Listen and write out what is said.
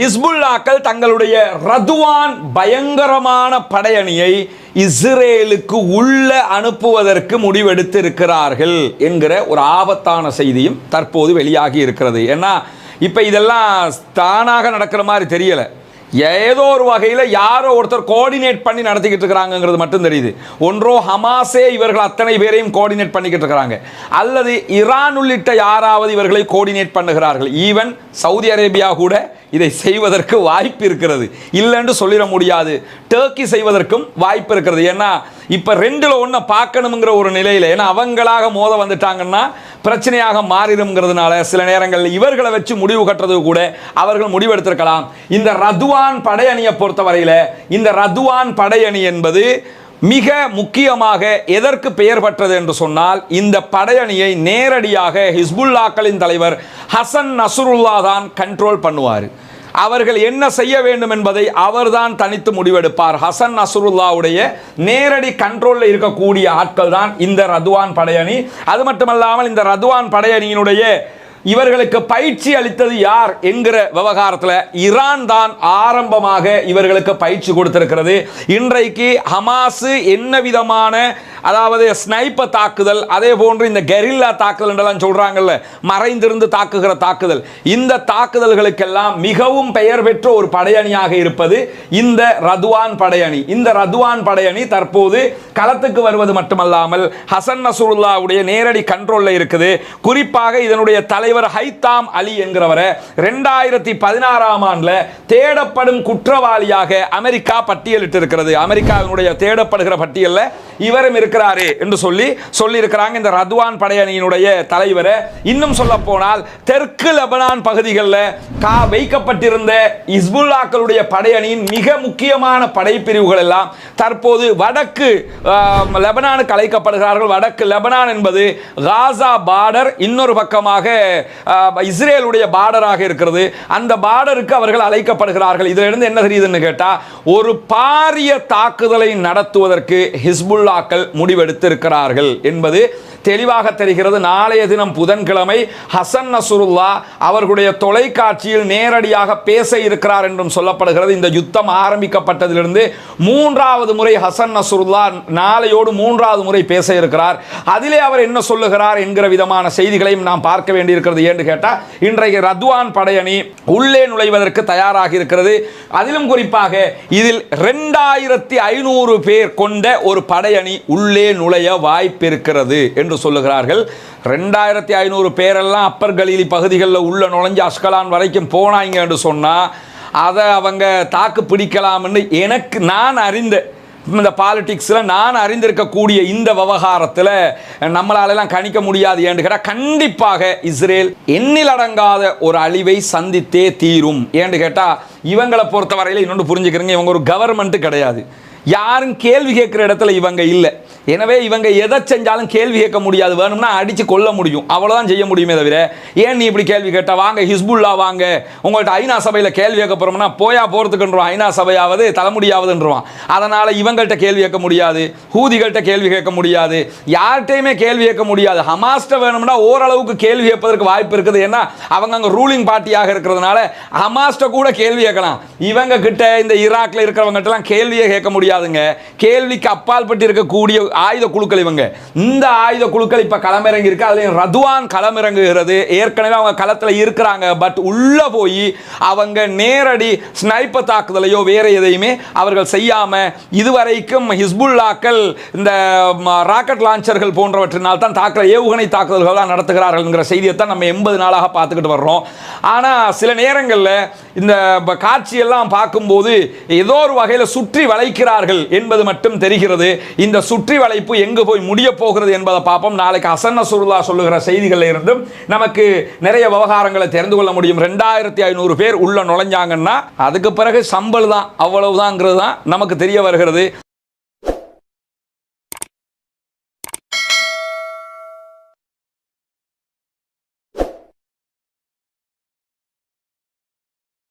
ஹிஸ்புல்லாக்கள் தங்களுடைய ரதுவான் பயங்கரமான படையணியை இஸ்ரேலுக்கு உள்ள அனுப்புவதற்கு முடிவெடுத்து இருக்கிறார்கள் என்கிற ஒரு ஆபத்தான செய்தியும் தற்போது வெளியாகி இருக்கிறது. ஏன்னா இப்போ இதெல்லாம் தானாக நடக்கிற மாதிரி தெரியலை. ஏதோ ஒரு வகையில் யாரோ ஒருத்தர் கோஆர்டினேட் பண்ணி நடத்திக்கிட்டு இருக்கிறாங்கங்கிறது மட்டும் தெரியுது. ஒன்றோ ஹமாஸே இவர்கள் அத்தனை பேரையும் கோஆர்டினேட் பண்ணிக்கிட்டு இருக்கிறாங்க. அல்லது ஈரான் உள்ளிட்ட யாராவது இவர்களை கோஆர்டினேட் பண்ணுகிறார்கள். ஈவன் சவுதி அரேபியா கூட இதை செய்வதற்கு வாய்ப்பு இருக்கிறது. இல்லைன்னு சொல்லிட முடியாது. டர்க்கி செய்வதற்கும் வாய்ப்பு இருக்கிறது. ஏன்னா இப்போ ரெண்டில் ஒன்றை பார்க்கணுங்கிற ஒரு நிலையில் ஏன்னா அவங்களாக மோத வந்துட்டாங்கன்னா பிரச்சனையாக மாறிடும்ங்கிறதுனால சில நேரங்களில் இவர்களை வச்சு முடிவு கட்டுறது கூட அவர்கள் முடிவெடுத்திருக்கலாம். இந்த ரதுவான் படையணியை பொறுத்தவரையில் இந்த ரதுவான் படையணி என்பது மிக முக்கியமாக எதற்கு பெயர் பெற்றது என்று சொன்னால் இந்த படையணியை நேரடியாக ஹிஸ்புல்லாக்களின் தலைவர் ஹசன் நசுருல்லா தான் கண்ட்ரோல் பண்ணுவார். அவர்கள் என்ன செய்ய வேண்டும் என்பதை அவர்தான் தனித்து முடிவெடுப்பார். ஹசன் அசுருல்லாவுடைய நேரடி கண்ட்ரோலில் இருக்கக்கூடிய ஆட்கள் தான் இந்த ரதுவான் படையணி. அது மட்டுமல்லாமல் இந்த ரதுவான் படையணியினுடைய இவர்களுக்கு பயிற்சி அளித்தது யார் என்கிற விவகாரத்தில் ஈரான் தான் ஆரம்பமாக இவர்களுக்கு பயிற்சி கொடுத்திருக்கிறது. இன்றைக்கு ஹமாஸு என்ன விதமான அதாவது ஸ்னைப்பர் தாக்குதல் அதே போன்று இந்த கெரில்லா தாக்குதல் என்றெல்லாம் சொல்றாங்கல்ல மறைந்திருந்து தாக்குகிற தாக்குதல். இந்த தாக்குதல்களுக்கெல்லாம் மிகவும் பெயர் பெற்ற ஒரு படையணியாக இருப்பது இந்த ரதுவான் படையணி. இந்த ரதுவான் படையணி தற்போது களத்துக்கு வருவது மட்டுமல்லாமல் ஹசன் நசூருல்லாவுடைய நேரடி கண்ட்ரோலில் இருக்குது. குறிப்பாக இதனுடைய தலைவர் ஹைத்தாம் அலி என்கிறவரை ரெண்டாயிரத்தி பதினாறாம் ஆண்டில் தேடப்படும் குற்றவாளியாக அமெரிக்கா பட்டியலிட்டு இருக்கிறது அமெரிக்காவினுடைய தேடப்படுகிற பட்டியலில் இவரும் இருக்கிறாரு என்று சொல்லி சொல்லியிருக்கிறாங்க இந்த ரத்வான் படையணியினுடைய தலைவர். இன்னும் சொல்ல போனால் தெற்கு லெபனான் பகுதிகளில் கா வைக்கப்பட்டிருந்த இஸ்புல்லாக்களுடைய படையணியின் மிக முக்கியமான படைப்பிரிவுகள் எல்லாம் தற்போது வடக்கு லெபனானுக்கு அழைக்கப்படுகிறார்கள். வடக்கு லெபனான் என்பது காசா பார்டர் இன்னொரு பக்கமாக இஸ்ரேலுடைய பார்டராக இருக்கிறது. அந்த பார்டருக்கு அவர்கள் அழைக்கப்படுகிறார்கள். இதிலிருந்து என்ன தெரியுதுன்னு கேட்டால் ஒரு பாரிய தாக்குதலை நடத்துவதற்கு ஹிஸ்புல்லாக்கள் முடிவெடுத்திருக்கிறார்கள் என்பது தெளிவாக தெரிகிறது. நாளைய தினம் புதன்கிழமை ஹசன் நசுருல்லா அவர்களுடைய தொலைக்காட்சியில் நேரடியாக பேச இருக்கிறார் என்றும் சொல்லப்படுகிறது. இந்த யுத்தம் ஆரம்பிக்கப்பட்டதிலிருந்து மூன்றாவது முறை ஹசன் நசுருல்லா நாளையோடு மூன்றாவது முறை பேச இருக்கிறார். அதிலே அவர் என்ன சொல்லுகிறார் என்கிற விதமான செய்திகளையும் நாம் பார்க்க வேண்டியிருக்கிறது ஏன்னு கேட்டால் இன்றைக்கு ரத்வான் படையணி உள்ளே நுழைவதற்கு தயாராக இருக்கிறது. அதிலும் குறிப்பாக இதில் ரெண்டாயிரத்தி ஐநூறு பேர் கொண்ட ஒரு படையணி உள்ள உள்ளே நுழைய வாய்ப்பு இருக்கிறது என்று சொல்லுகிறார்கள். ரெண்டாயிரத்தி ஐநூறு பேரெல்லாம் அப்பர் கலீலி பகுதிகளில் உள்ள நுழைஞ்சு அஸ்கலான் வரைக்கும் போனாங்க என்று சொன்னால் அதை அவங்க தாக்கு பிடிக்கலாம்னு எனக்கு நான் அறிந்த இந்த பாலிட்டிக்ஸில் நான் அறிந்திருக்கக்கூடிய இந்த விவகாரத்தில் நம்மளாலெல்லாம் கணிக்க முடியாது என்று கேட்டால் கண்டிப்பாக இஸ்ரேல் எண்ணில் அடங்காத ஒரு அழிவை சந்தித்தே தீரும் ஏன்னு கேட்டால் இவங்களை பொறுத்தவரையில் இன்னொன்று புரிஞ்சுக்கிறீங்க இவங்க ஒரு கவர்மெண்ட்டு கிடையாது. யாரும் கேள்வி கேட்குற இடத்துல இவங்க இல்லை. எனவே இவங்க எதை செஞ்சாலும் கேள்வி கேட்க முடியாது. வேணும்னா அடித்து கொல்ல முடியும். அவ்வளோதான் செய்ய முடியுமே தவிர ஏன் நீ இப்படி கேள்வி கேட்டால் வாங்க ஹிஸ்புல்லா வாங்க. உங்கள்கிட்ட ஐநா சபையில் கேள்வி கேட்க போகிறோம்னா போயா போகிறதுக்குன்றோம் ஐநா சபையாவது தலைமுடியாவதுன்றோம். அதனால் இவங்கள்ட்ட கேள்வி கேட்க முடியாது. ஹூதிகள்கிட்ட கேள்வி கேட்க முடியாது. யார்கிட்டையுமே கேள்வி கேட்க முடியாது. ஹமாஸ்ட்ட வேணும்னா ஓரளவுக்கு கேள்வி கேட்பதற்கு வாய்ப்பு இருக்குது. ஏன்னா அவங்க அங்கே ரூலிங் பார்ட்டியாக இருக்கிறதுனால ஹமாஸ்ட்ட கூட கேள்வி கேட்கலாம். இவங்க கிட்ட இந்த ஈராக்ல இருக்கிறவங்ககிட்டலாம் கேள்வியே கேட்க முடியாதுங்க. கேள்விக்கு அப்பால் பட்டு இருக்கக்கூடிய ஆயுத குழுக்கள் இவங்க. இந்த ஆயுத குழுக்கள் இப்போ களமிறங்கி இருக்கு அதுலேயும் ரதுவான் களமிறங்குகிறது. ஏற்கனவே அவங்க களத்தில் இருக்கிறாங்க. பட் உள்ளே போய் அவங்க நேரடி ஸ்னைப்பர் தாக்குதலையோ வேறு எதையுமே அவர்கள் செய்யாமல் இதுவரைக்கும் ஹிஸ்புல்லாக்கள் இந்த ராக்கெட் லான்ச்சர்கள் போன்றவற்றினால் தான் தாக்கல ஏவுகணை தாக்குதல்கள் தான் நடத்துகிறார்கள்ங்கிற செய்தியை தான் நம்ம எண்பது நாளாக பார்த்துக்கிட்டு வர்றோம். ஆனால் சில நேரங்களில் இந்த காட்சியெல்லாம் பார்க்கும்போது ஏதோ ஒரு வகையில் சுற்றி வளைக்கிறார்கள் என்பது மட்டும் தெரிகிறது. இந்த சுற்றி அழைப்பு எங்கு போய் முடிய போகிறது என்பதை பார்ப்போம். நாளைக்கு அசன்ன நசுருல்லா சொல்லுகிற செய்திகளில் இருந்தும் நமக்கு நிறைய விவகாரங்களை தெரிந்து கொள்ள முடியும். ரெண்டாயிரத்தி ஐநூறு பேர் உள்ள நுழைஞ்சாங்கன்னா அதுக்கு பிறகு சம்பள் தான் அவ்வளவுதான்ங்கிறது தான் நமக்கு தெரிய வருகிறது.